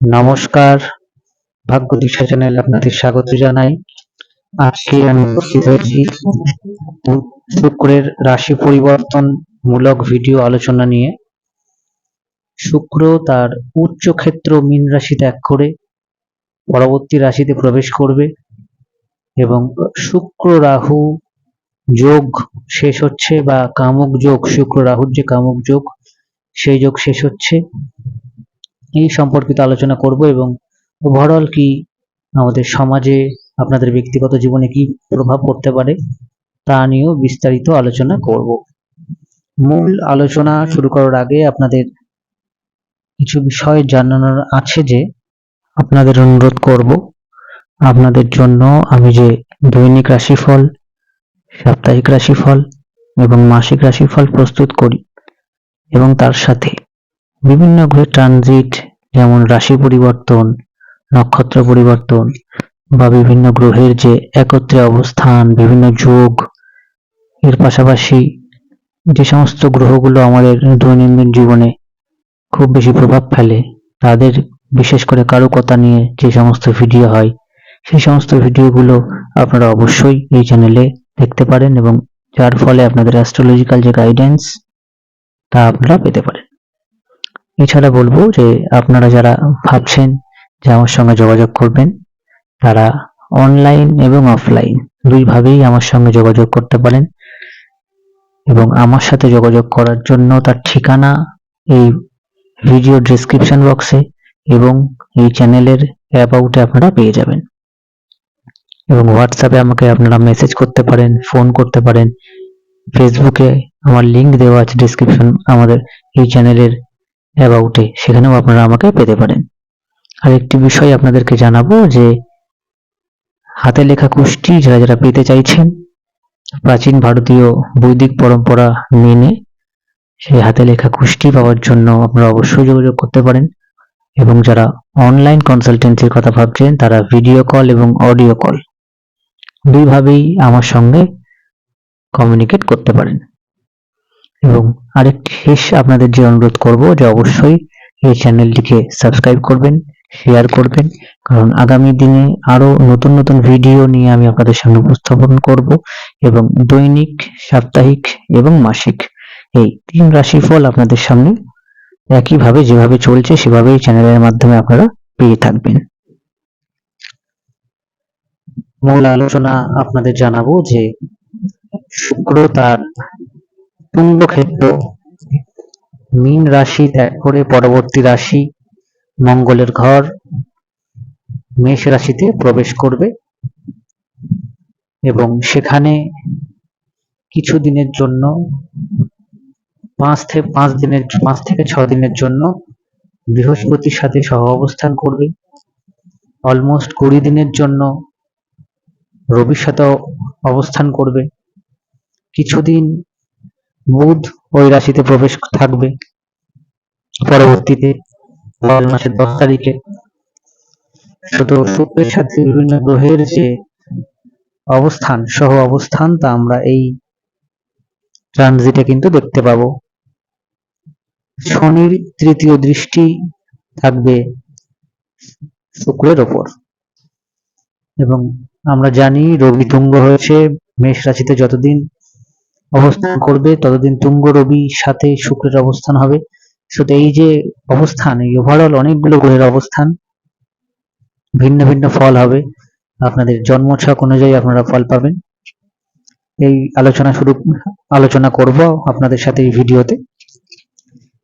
নমস্কার, ভাগ্য দিশা চ্যানেলে আপনাদের স্বাগত জানাই। আজকে আমি উপস্থিত হয়েছি শুক্রের রাশি পরিবর্তন মূলক ভিডিও আলোচনা নিয়ে। শুক্র তার উচ্চ ক্ষেত্র মীন রাশি ত্যাগ করে পরবর্তী রাশিতে প্রবেশ করবে এবং শুক্র রাহু যোগ শেষ হচ্ছে বা কামক যোগ, শুক্র রাহুর যে কামক যোগ, সেই যোগ শেষ হচ্ছে। এই সম্পর্কিত আলোচনা করব এবং ওভারঅল কি আমাদের সমাজে আপনাদের ব্যক্তিগত জীবনে কি প্রভাব পড়তে পারে, তা নিয়েও বিস্তারিত আলোচনা করব। মূল আলোচনা শুরু করার আগে আপনাদের কিছু বিষয় জানানোর আছে যে আপনাদের অনুরোধ করব। আপনাদের জন্য আমি যে দৈনিক রাশিফল, সাপ্তাহিক রাশিফল এবং মাসিক রাশিফল প্রস্তুত করি এবং তার সাথে বিভিন্ন গ্রহের ট্রানজিট যেমন রাশি পরিবর্তন, নক্ষত্র পরিবর্তন, বা বিভিন্ন গ্রহের যে একত্রে অবস্থান, বিভিন্ন যোগ, এর পাশাপাশি যে সমস্ত গ্রহগুলো আমাদের দৈনন্দিন জীবনে খুব বেশি প্রভাব ফেলে, তাদের বিশেষ করে কারুকতা নিয়ে যে সমস্ত ভিডিও হয়, সেই সমস্ত ভিডিওগুলো আপনারা অবশ্যই এই চ্যানেলে দেখতে পারেন এবং যার ফলে আপনাদের অ্যাস্ট্রোলজিক্যাল যে গাইডেন্স তা আপনারা পেতে পারেন। এছাড়া বলব যে আপনারা যারা ভাবছেন যে আমার সঙ্গে যোগাযোগ করবেন, তারা অনলাইন এবং অফলাইন দুইভাবেই আমার সঙ্গে যোগাযোগ করতে পারেন। এবং আমার সাথে যোগাযোগ করার জন্য তার ঠিকানা এই ভিডিও ডেসক্রিপশন বক্সে এবং এই চ্যানেলের অ্যাবাউটে আপনারা পেয়ে যাবেন। এবং হোয়াটসঅ্যাপে আমাকে আপনারা মেসেজ করতে পারেন ফোন করতে পারেন। ফেসবুকে আমার লিংক দেওয়া আছে ডিসক্রিপশন আমাদের এই চ্যানেলের অ্যাবাউটে সেখানেও আপনারা আমাকে পেতে পারেন। আর একটি বিষয় আপনাদেরকে জানাব যে, হাতে লেখা কুষ্টি যারা যারা পেতে চাইছেন, প্রাচীন ভারতীয় বৈদিক পরম্পরা মেনে সেই হাতে লেখা কুষ্টি পাওয়ার জন্য আপনারা অবশ্যই যোগাযোগ করতে পারেন এবং যারা অনলাইন কনসালটেন্সির কথা ভাবছেন, তারা ভিডিও কল এবং অডিও কল দুইভাবেই আমার সঙ্গে কমিউনিকেট করতে পারেন। এবং আরেকটি শেষ আপনাদের যে অনুরোধ করব যে অবশ্যই এই চ্যানেলটিকে সাবস্ক্রাইব করবেন শেয়ার করবেন, কারণ আগামী দিনে আরও নতুন নতুন ভিডিও নিয়ে আমি আপনাদের সামনে উপস্থাপন করব এবং দৈনিক, সাপ্তাহিক এবং মাসিক এই তিন রাশিফল আপনাদের সামনে একইভাবে যেভাবে চলছে সেভাবেই চ্যানেলের মাধ্যমে আপনারা পেয়ে থাকবেন। মূল আলোচনা আপনাদের জানাব যে শুক্র তার তুঙ্গক্ষেত্র মীন রাশি ত্যাগ করে পরবর্তী রাশি মঙ্গলের ঘর মেষ রাশিতে প্রবেশ করবে এবং সেখানে কিছু দিনের জন্য পাঁচ থেকে পাঁচ দিনের, পাঁচ থেকে ছ দিনের জন্য বৃহস্পতির সাথে সহ অবস্থান করবে। অলমোস্ট কুড়ি দিনের জন্য রবির সাথে অবস্থান করবে। কিছুদিন বুধ ওই রাশিতে প্রবেশ থাকবে। পরবর্তীতে মাসের দশ তারিখে। শুধু শুক্রের সাথে বিভিন্ন গ্রহের যে অবস্থান, সহ অবস্থান, তা আমরা এই ট্রানজিটে কিন্তু দেখতে পাবো। শনির তৃতীয় দৃষ্টি থাকবে শুক্রের ওপর। এবং আমরা জানি রবি তুঙ্গ হয়েছে, মেষ রাশিতে যতদিন অবস্থান করবে, ততদিন তুঙ্গ রবি সাথে শুক্রের অবস্থান হবে। শুধু এই যে অবস্থান, এই ওভারঅল অনেকগুলো গ্রহের অবস্থান, ভিন্ন ভিন্ন ফল হবে। আপনাদের জন্মছক অনুযায়ী আপনারা ফল পাবেন। এই আলোচনা শুরু, আলোচনা করব আপনাদের সাথে এই ভিডিওতে।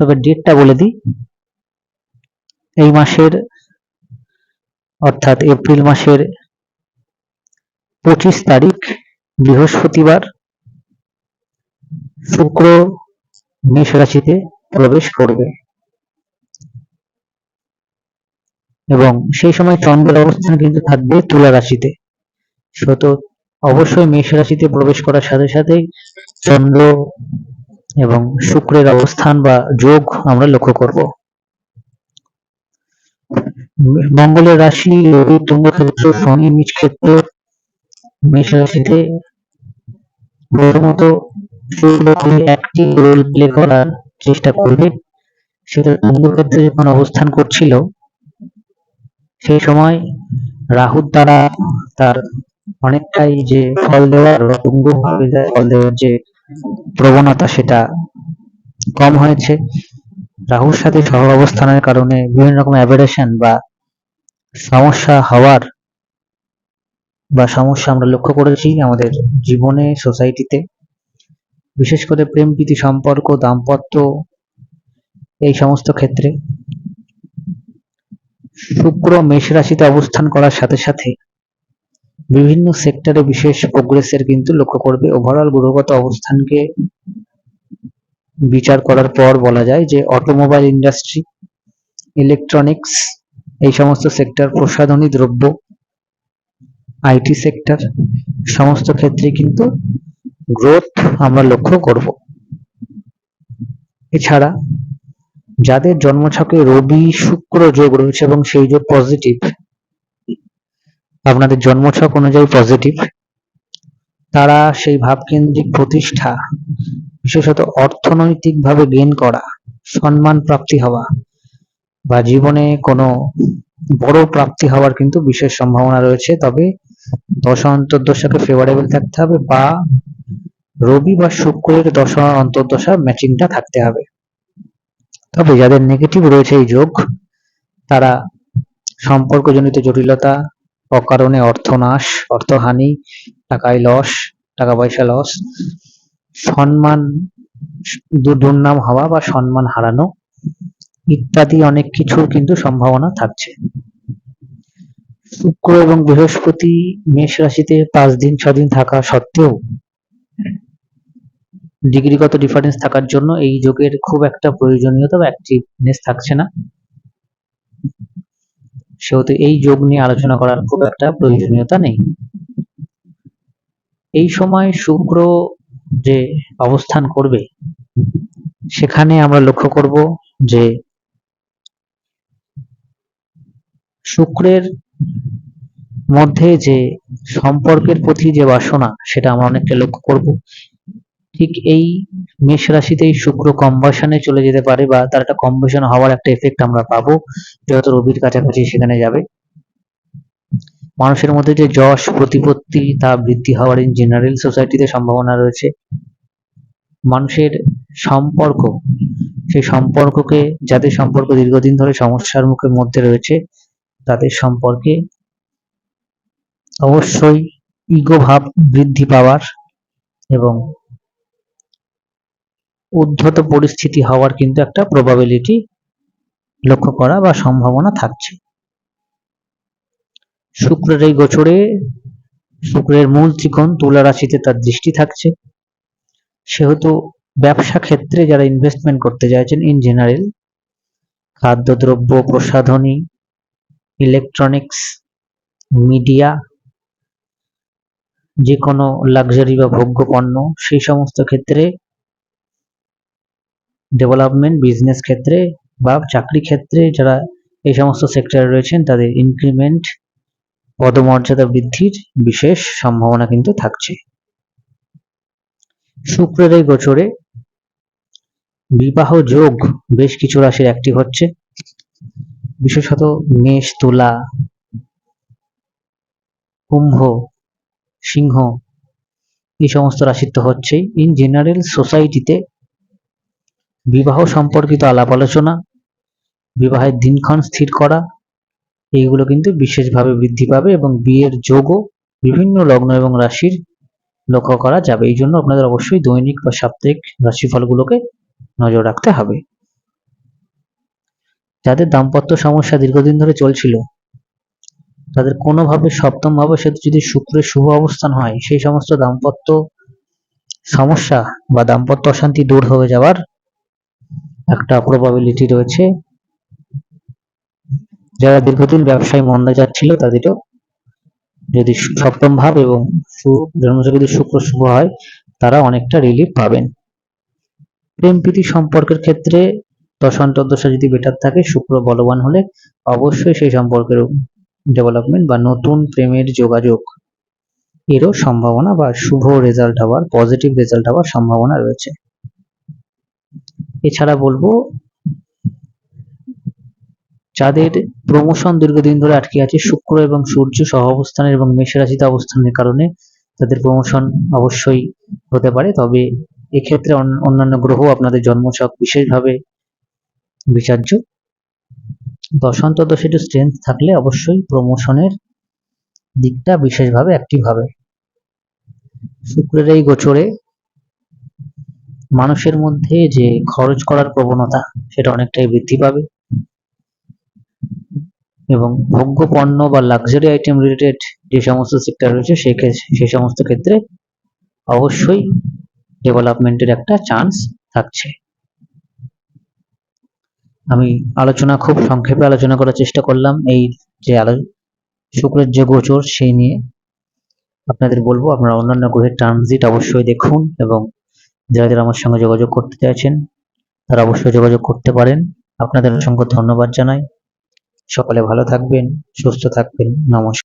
তবে ডেটটা বলে দিই। এই মাসের, অর্থাৎ এপ্রিল মাসের পঁচিশ তারিখ, বৃহস্পতিবার শুক্র মেষ রাশিতে প্রবেশ করবে। এবং সেই সময় চন্দ্রের অবস্থান কিন্তু থাকবে তুলা রাশিতে। সত অবশ্যই মেষ রাশিতে প্রবেশ করার সাথে সাথেই চন্দ্র এবং শুক্রের অবস্থান বা যোগ আমরা লক্ষ্য করব। মঙ্গলের রাশি রবি তুঙ্গক্ষেত্র শনি নিজ ক্ষেত্র, মেষ রাশিতে প্রথমত শুক্রকে একটি রোল প্লে করার চেষ্টা করবে। সেটা তুঙ্গক্ষেত্রে যখন অবস্থান করছিল, সেই সময় রাহুর দ্বারা তার অনেকটাই যে ফল দেওয়ার যে ফল দেওয়ার যে প্রবণতা সেটা কম হয়েছে। রাহুর সাথে সহ অবস্থানের কারণে বিভিন্ন রকম অ্যাবেরেশন বা সমস্যা হওয়ার বা সমস্যা আমরা লক্ষ্য করেছি আমাদের জীবনে সোসাইটিতে বিশেষ করে প্রেম, প্রীতি, সম্পর্ক, দাম্পত্য, এই সমস্ত ক্ষেত্রে শুক্র মেষ রাশিতে অবস্থান করার সাথে সাথে বিভিন্ন সেক্টরে বিশেষ প্রোগ্রেসের কিন্তু লক্ষ্য করবে। ওভারঅল গ্রহগত অবস্থানকে বিচার করার পর বলা যায় যে অটোমোবাইল ইন্ডাস্ট্রি ইলেকট্রনিক্স এই সমস্ত সেক্টর প্রসাধনী দ্রব্য আইটি সেক্টর সমস্ত ক্ষেত্রে কিন্তু গ্রোথ আমরা লক্ষ্য করব। এছাড়া যাদের জন্মছকে রবি, শুক্র যোগ রয়েছে এবং সেই যোগ পজিটিভ আপনাদের জন্মছক অনুযায়ী পজিটিভ তারা সেই ভাবকেন্দ্রিক প্রতিষ্ঠা, বিশেষত অর্থনৈতিকভাবে গেন করা, সম্মান প্রাপ্তি হওয়া বা জীবনে কোনো বড় প্রাপ্তি হওয়ার কিন্তু বিশেষ সম্ভাবনা রয়েছে। তবে দশা, অন্তর্দশাকে ফেভারেবল থাকতে হবে বা রবি বা শুক্রের দশা, অন্তর্দশা, ম্যাচিংটা থাকতে হবে। তবে যাদের নেগেটিভ রয়েছে এই যোগ, তারা সম্পর্কজনিত জটিলতা, অকারণে অর্থনাশ, অর্থহানি, টাকায় লস টাকা পয়সা লস সম্মান দুর্নাম হওয়া বা সম্মান হারানো ইত্যাদি অনেক কিছুর কিন্তু সম্ভাবনা থাকছে। শুক্র এবং বৃহস্পতি মেষ রাশিতে পাঁচ দিন ছ দিন থাকা সত্ত্বেও ডিগ্রিগত ডিফারেন্স থাকার জন্য এই যোগের খুব একটা প্রয়োজনীয়তা বা অ্যাক্টিভনেস থাকছে না। সেহেতু এই যোগ নিয়ে আলোচনা করার খুব একটা প্রয়োজনীয়তা নেই। এই সময় শুক্র যে অবস্থান করবে, সেখানে আমরা লক্ষ্য করব যে শুক্রের মধ্যে যে সম্পর্কের প্রতি যে বাসনা, সেটা আমরা অনেকটা লক্ষ্য করব। ঠিক এই মেষ রাশিতেই শুক্র কম্বাসনে চলে যেতে পারে বা তার একটা কম্বাসন হওয়ার একটা এফেক্ট আমরা পাবো। যেহেতু রবির কাছাকাছি সেখানে যাবে। মানুষের মধ্যে যে যশ, প্রতিপত্তি, তা বৃদ্ধি হওয়ার ইন জেনারেল সোসাইটিতে সম্ভাবনা রয়েছে। মানুষের সম্পর্ক, সেই সম্পর্ককে, যাদের সম্পর্ক দীর্ঘদিন ধরে সমস্যার মুখের মধ্যে রয়েছে, তাদের সম্পর্কে অবশ্যই ইগো ভাব বৃদ্ধি পাওয়ার এবং উদ্ধত পরিস্থিতি হওয়ার কিন্তু একটা প্রবাবিলিটি লক্ষ্য করা বা সম্ভাবনা থাকছে। শুক্রের এই গোচরে শুক্রের মূল ত্রিকোণ তুলা রাশিতে তার দৃষ্টি থাকছে। সেহেতু ব্যবসা ক্ষেত্রে যারা ইনভেস্টমেন্ট করতে চাইছেন ইন জেনারেল খাদ্যদ্রব্য, প্রসাধনী ইলেকট্রনিক্স মিডিয়া যে কোনো লাক্সারি বা ভোগ্য পণ্য সেই সমস্ত ক্ষেত্রে ডেভেলপমেন্ট বিজনেস ক্ষেত্রে বা চাকরি ক্ষেত্রে যারা এই সমস্ত সেক্টরে রয়েছেন, তাদের ইনক্রিমেন্ট পদমর্যাদা বৃদ্ধির বিশেষ সম্ভাবনা কিন্তু থাকছে। শুক্রের এই গোচরে বিবাহ যোগ বেশ কিছু রাশির অ্যাক্টিভ হচ্ছে। বিশেষত মেষ, তুলা, কুম্ভ, সিংহ, এই সমস্ত রাশির তো হচ্ছেই। ইন জেনারেল সোসাইটিতে বিবাহ সম্পর্কিত আলাপ আলোচনা, বিবাহের দিনক্ষণ স্থির করা, এইগুলো কিন্তু বিশেষভাবে বৃদ্ধি পাবে এবং বিয়ের যোগও বিভিন্ন লগ্ন এবং রাশির লক্ষ্য করা যাবে। এই জন্য আপনাদের অবশ্যই দৈনিক বা সাপ্তাহিক রাশিফলগুলোকে নজর রাখতে হবে। যাদের দাম্পত্য সমস্যা দীর্ঘদিন ধরে চলছিল, তাদের কোনোভাবে সপ্তম ভাবে সে যদি শুক্রের শুভ অবস্থান হয়, সেই সমস্ত দাম্পত্য সমস্যা বা দাম্পত্য অশান্তি দূর হয়ে যাওয়ার একটা প্রবাবিলিটি রয়েছে। যারা দীর্ঘদিন ব্যবসায় মন্দা যাচ্ছিল, তাদেরও যদি সপ্তম ভাব এবং যদি শুক্র শুভ হয়, তারা অনেকটা রিলিফ পাবেন। প্রেম প্রীতি সম্পর্কের ক্ষেত্রে দশম দশান্তর্দশা যদি বেটার থাকে, শুক্র বলবান হলে অবশ্যই সেই সম্পর্কের ডেভেলপমেন্ট বা নতুন প্রেমের যোগাযোগ এরও সম্ভাবনা বা শুভ রেজাল্ট হওয়ার পজিটিভ রেজাল্ট হওয়ার সম্ভাবনা রয়েছে। এছাড়া বলব, যাদের প্রমোশন দীর্ঘদিন ধরে আটকে আছে, শুক্র এবং সূর্য সহ অবস্থানের এবং মেষ রাশিতে অবস্থানের কারণে তাদের প্রমোশন অবশ্যই হতে পারে। তবে এক্ষেত্রে অন- অন্যান্য গ্রহ আপনাদের জন্মছক বিশেষভাবে বিচার্য। দশান্ত দশে একটু স্ট্রেংথ থাকলে অবশ্যই প্রমোশনের দিকটা বিশেষভাবে অ্যাক্টিভ হবে। শুক্রের এই গোচরে মানুষের মধ্যে যে খরচ করার প্রবণতা, সেটা অনেকটাই বৃদ্ধি পাবে। এবং ভোগ্য পণ্য বা লাক্সারি আইটেম রিলেটেড যে সমস্ত সেক্টর রয়েছে, সে সমস্ত ক্ষেত্রে অবশ্যই ডেভেলপমেন্টের একটা চান্স থাকছে। আমি আলোচনা, খুব সংক্ষেপে আলোচনা করার চেষ্টা করলাম। এই যে শুক্রের যে গোচর সেই নিয়ে আপনাদের বলব, আপনারা অন্যান্য গ্রহের ট্রানজিট অবশ্যই দেখুন এবং যারা যারা আমার সঙ্গে যোগাযোগ করতে চাইছেন, তারা অবশ্যই যোগাযোগ করতে পারেন। আপনাদের অসংখ্য ধন্যবাদ জানাই। সকলে ভালো থাকবেন, সুস্থ থাকবেন। নমস্কার।